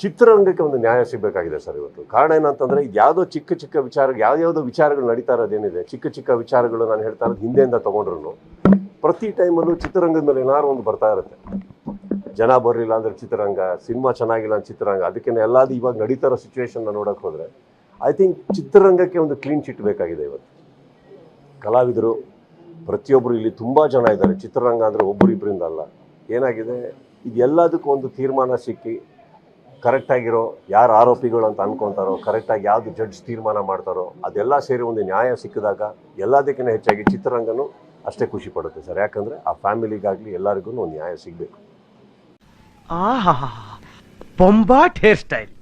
ಚಿತ್ರರಂಗಕ್ಕೆ ಒಂದು ನ್ಯಾಯ ಸಿಗಬೇಕಾಗಿದೆ ಸರ್ ಇವತ್ತು. ಕಾರಣ ಏನಂತಂದರೆ ಇದು ಯಾವುದೋ ಚಿಕ್ಕ ಚಿಕ್ಕ ವಿಚಾರ ಯಾವ್ಯಾವುದೋ ವಿಚಾರಗಳು ನಡೀತಾ ಇರೋದೇನಿದೆ ಚಿಕ್ಕ ಚಿಕ್ಕ ವಿಚಾರಗಳು ನಾನು ಹೇಳ್ತಾ ಇರೋದು ಹಿಂದೆಯಿಂದ ತೊಗೊಂಡ್ರು ಪ್ರತಿ ಟೈಮಲ್ಲೂ ಚಿತ್ರರಂಗದ ಮೇಲೆ ಏನಾದ್ರು ಒಂದು ಬರ್ತಾ ಇರುತ್ತೆ. ಜನ ಬರಲಿಲ್ಲ ಅಂದರೆ ಚಿತ್ರರಂಗ ಸಿನಿಮಾ ಚೆನ್ನಾಗಿಲ್ಲ ಅಂತ ಚಿತ್ರರಂಗ. ಅದಕ್ಕೆ ಎಲ್ಲಾದು ಇವಾಗ ನಡೀತಾ ಇರೋ ಸಿಚುವೇಶನ್ನ ನೋಡೋಕೆ ಹೋದರೆ ಐ ಥಿಂಕ್ ಚಿತ್ರರಂಗಕ್ಕೆ ಒಂದು ಕ್ಲೀನ್ ಚಿಟ್ ಬೇಕಾಗಿದೆ ಇವತ್ತು. ಕಲಾವಿದರು ಪ್ರತಿಯೊಬ್ಬರು ಇಲ್ಲಿ ತುಂಬ ಜನ ಇದ್ದಾರೆ. ಚಿತ್ರರಂಗ ಅಂದರೆ ಒಬ್ಬರಿಬ್ಬರಿಂದ ಅಲ್ಲ. ಏನಾಗಿದೆ? ಇದು ಎಲ್ಲದಕ್ಕೂ ಒಂದು ತೀರ್ಮಾನ ಸಿಕ್ಕಿ ಕರೆಕ್ಟಾಗಿರೋ ಯಾರು ಆರೋಪಿಗಳು ಅಂತ ಅನ್ಕೊತಾರೋ ಕರೆಕ್ಟಾಗಿ ಯಾವುದು ಜಡ್ಜ್ ತೀರ್ಮಾನ ಮಾಡ್ತಾರೋ, ಅದೆಲ್ಲ ಸೇರಿ ಒಂದು ನ್ಯಾಯ ಸಿಕ್ಕಿದಾಗ ಎಲ್ಲದಕ್ಕಿಂತ ಹೆಚ್ಚಾಗಿ ಚಿತ್ರರಂಗನೂ ಅಷ್ಟೇ ಖುಷಿ ಪಡುತ್ತೆ ಸರ್. ಯಾಕಂದರೆ ಆ ಫ್ಯಾಮಿಲಿಗಾಗಲಿ ಎಲ್ಲರಿಗೂ ಒಂದು ನ್ಯಾಯ ಸಿಗಬೇಕು. ಆಹಾ ಬೊಂಬಾಟ್ ಹೇರ್ ಸ್ಟೈಲ್.